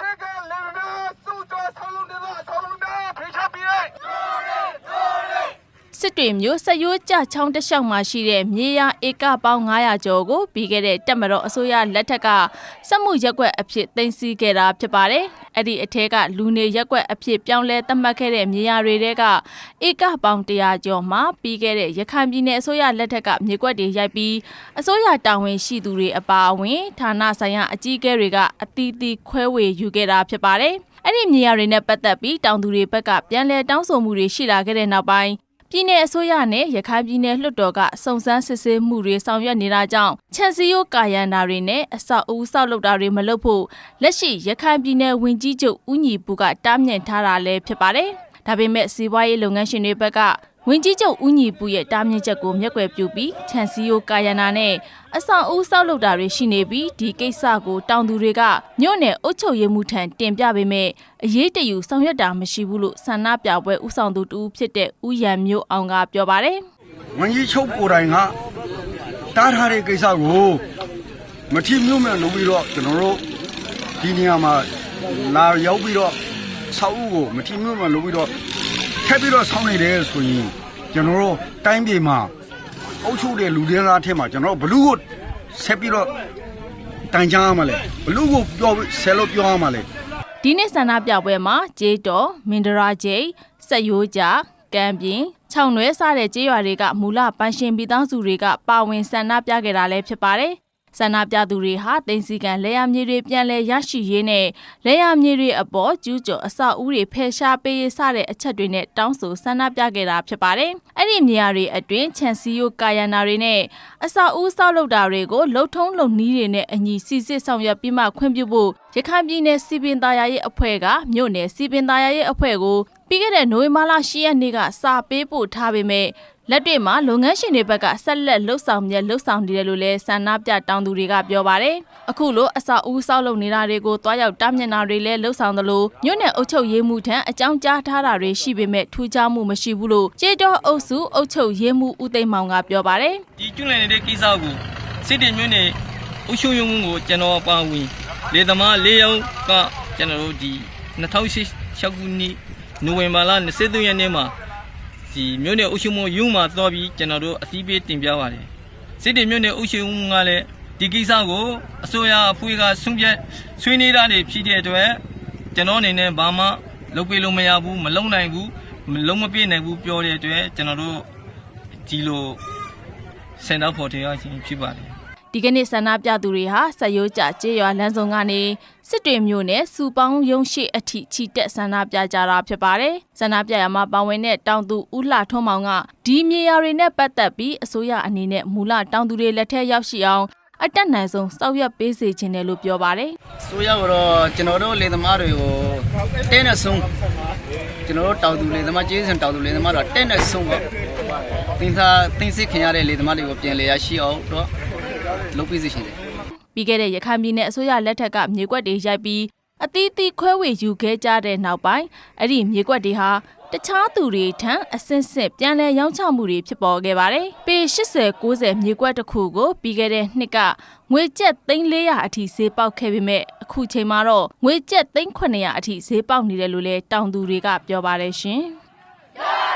အခြေခံလယ်နာစုကြဆောင်းလုံးတွေကအဆောင်းလုံးတွေဖိချပြီးလိုက် စစ် တွေမျိုးဆက်ရိုးကြချောင်းတစ်လျှောက်မှာရှိတဲ့မြေယာဧကပေါင်း900ကျော်ကိုပြီးခဲ့တဲ့တက်မတော်အစိုးရလက်ထက်ကစက်မှုရက်ကွက်အဖြစ်တင်စီခဲ့တာဖြစ်ပါတယ်။အဲ့ဒီအထက်ကလူနေရက်ကွက်အဖြစ်ပြောင်းလဲသတ်မှတ်ခဲ့တဲ့မြေယာတွေတဲကဧကပေါင်း100ကျော်မှာပြီးခဲ့တဲ့ရခိုင်ပြည်နယ်အစိုးရလက်ထက်ကမြေကွက်တွေရိုက်ပြီးအစိုးရတာဝန်ရှိသူတွေအပါအဝင်ဌာနဆိုင်ရာအကြီးအကဲတွေကအတီးတီးခွဲဝေယူခဲ့တာဖြစ်ပါတယ်။အဲ့ဒီမြေယာတွေနဲ့ပတ်သက်ပြီးတောင်သူတွေဘက်ကပြန်လည်တောင်းဆိုမှုတွေရှိလာခဲ့တဲ့နောက်ပိုင်း ပြည်내အစိုးရနဲ့ရခိုင်ပြည်နယ်လွှတ်တော်ကစုံစမ်းစစ်ဆေးမှုတွေဆောင်ရွက်နေတာကြောင့်ခြံစည်းရိုးကာယန္တာတွေနဲ့အဆောက်အဦဆောက်လုပ်တာတွေမလုပ်ဖို့လက်ရှိရခိုင်ပြည်နယ်ဝင်ကြီးချုပ်ဦးညီပူကတားမြစ်ထားတာလည်းဖြစ်ပါတယ်။ဒါပေမဲ့စီးပွားရေးလုပ်ငန်းရှင်တွေဘက်က ဝင်ကြီးချုပ်ဦးညီပူရဲ့တားမြစ်ချက်ကိုမျက်ကွယ်ပြုပြီးခြံစည်းရိုးကာယန္တာနဲ့အဆောင်အဦဆောက်လုပ်တာတွေရှိနေပြီးဒီကိစ္စကိုတောင်သူတွေကမြို့နယ်အုပ်ချုပ်ရေးမှုထံတင်ပြပေမဲ့အရေးတယူဆောင်ရွက်တာမရှိဘူးလို့ဆန္ဒပြပွဲဥဆောင်သူတူဖြစ်တဲ့ဦးရန်မျိုးအောင်ကပြောပါတယ်ဝန်ကြီးချုပ်ကိုယ်တိုင်ကတားထားတဲ့ကိစ္စကိုမထီမြို့မဲ့လုပ်ပြီးတော့ကျွန်တော်တို့ဒီနေရာမှာလာရောက်ပြီးတော့ဆောက်ဦးကိုမထီမြို့မဲ့လုပ်ပြီးတော့ထပ်ပြီးတော့ဆောင်းနေတယ်ဆိုရင် ကျွန်တော်တို့တိုင်းပြည်မှာအုပ်ချုပ်တဲ့လူတွေသားထဲမှာကျွန်တော်တို့ဘလူးကိုဆက်ပြီးတော့တိုင်ကြားရမှာလဲဘလူးကိုပြောဆယ်လို့ပြောရမှာလဲ။ဒီနေ့ဆန္ဒပြပွဲမှာဂျေတော်မင်ဒရာဂျိတ်စက်ရိုးကြကံပြင်ခြောင်နွဲစတဲ့ကြေးရွာတွေကမူလပန်းရှင်ပြည်သားစုတွေကပါဝင်ဆန္ဒပြခဲ့တာလည်းဖြစ်ပါတယ်။ ဆန္ဒပြသူတွေဟာတင်စီကန်လေယာမြေတွေပြန်လည်ရရှိရေးနဲ့လေယာမြေတွေအပေါ်ကျူးကျော်အဆောက်အဦတွေဖယ်ရှားပေးရေးစတဲ့အချက်တွေနဲ့တောင်းဆိုဆန္ဒပြခဲ့တာဖြစ်ပါတယ်။အဲ့ဒီမြေယာတွေအတွင်းခြံစည်းရိုးကာယန္တာတွေနဲ့အဆောက်အဦဆောက်လုပ်တာတွေကိုလှုပ်ထုံးလုံနီးတွေနဲ့အညီစီစစ်ဆောင်ရွက်ပြီးမှခွင့်ပြုဖို့ရခိုင်ပြည်နယ်စီပင်သားရရဲ့အဖွဲ့ကမြို့နယ်စီပင်သားရရဲ့အဖွဲ့ကိုပြီးခဲ့တဲ့နိုဝင်ဘာလ10ရက်နေ့ကစာပေးပို့ထားပေမဲ့ လက်တွေ့မှာလုပ်ငန်းရှင်တွေဘက်ကဆက်လက်လှုပ်ဆောင်မြဲလှုပ်ဆောင်နေတယ်လို့လည်းဆန္ဒပြတောင်းသူတွေကပြောပါတယ်။အခုလိုအဆောက်အဦဆောက်လုပ်နေတာတွေကိုတွားရောက်တားမြစ်တာတွေလည်းလှုပ်ဆောင်သလိုမြို့နယ်အုပ်ချုပ်ရေးမှုထံအကြောင်းကြားထားတာတွေရှိပေမဲ့ထူးခြားမှုမရှိဘူးလို့ကျေတော်အုပ်စုအုပ်ချုပ်ရေးမှုဦးသိမ်းမောင်ကပြောပါတယ်။ဒီကျွလန်နေတဲ့ကိစ္စကိုစစ်တေမျိုးနဲ့အုပ်ချုပ်ရေးမှုကိုကျွန်တော်ပါဝင်လေသမား၄ယောက်ကကျွန်တော်တို့ဒီ2006ခုနှစ်နိုဝင်ဘာလ23ရက်နေ့မှာ ဒီမျိုးနဲ့အုပ်ချုပ်မှုယူမှာသွားပြီးကျွန်တော်တို့အစည်းအဝေးတင်ပြပါတယ်စစ်တေမျိုးနဲ့အုပ်ချုပ်မှုကလည်းဒီကိစ္စကိုအစိုးရအဖွဲ့ကဆုံးဖြတ်ဆွေးနွေးတာတွေဖြစ်တဲ့အတွက်ကျွန်တော်အနေနဲ့ဘာမှလုပ်ပေးလို့မရဘူးမလုပ်နိုင်ဘူးမလုံးမပြည့်နိုင်ဘူးပြောတဲ့အတွက်ကျွန်တော်တို့ဒီလိုစင်တော့ဖော်ထရခြင်းဖြစ်ပါတယ် ဒီကနေ့ဆန္ဒပြသူတွေဟာစက်ရိုးကြကျေးရွာလမ်းစုံကနေစစ်တွေမျိုးနဲ့စူပေါင်းရုံရှိအထိချီတက်ဆန္ဒပြကြတာဖြစ်ပါတယ်။ဆန္ဒပြရမှာပါဝင်တဲ့တောင်သူဦးလှထွန်းမောင်ကဒီမြေယာတွေနဲ့ပတ်သက်ပြီးအစိုးရအနေနဲ့မူလတောင်သူတွေလက်ထက်ရောက်ရှိအောင်အတက်နိုင်ဆုံးစောက်ရက်ပေးစေခြင်းတယ်လို့ပြောပါတယ်ဆိုရတော့ကျွန်တော်တို့လေသမားတွေကိုတဲနဲ့ဆုံးကျွန်တော်တို့တောက်သူလေသမားကျေးဇူးတောက်သူလေသမားတော့တဲနဲ့ဆုံးပေါ့သင်္သာသင်စစ်ခင်ရတဲ့လေသမားတွေကိုပြန်လေရရှိအောင်တော့ လုပ်ပြီးစီရှင်တယ်။ပြီးခဲ့တဲ့ရခိုင်ပြည်နယ်အစိုးရလက်ထက်ကမြေကွက်တွေရိုက်ပြီးအသီးသီးခွဲဝေယူခဲ့ကြတဲ့နောက်ပိုင်းအဲ့ဒီမြေကွက်တွေဟာတခြားသူတွေထံအဆင့်ဆင့်ပြန်လည်ရောင်းချမှုတွေဖြစ်ပေါ်ခဲ့ပါတယ်။ပေ80 90မြေကွက်တစ်ခုကိုပြီးခဲ့တဲ့နှစ်ကငွေကျပ်3400အထိဈေးပေါက်ခဲ့ပေမဲ့အခုချိန်မှာတော့ငွေကျပ်3900အထိဈေးပေါက်နေတယ်လို့လည်းတောင်သူတွေကပြောပါတယ်ရှင်။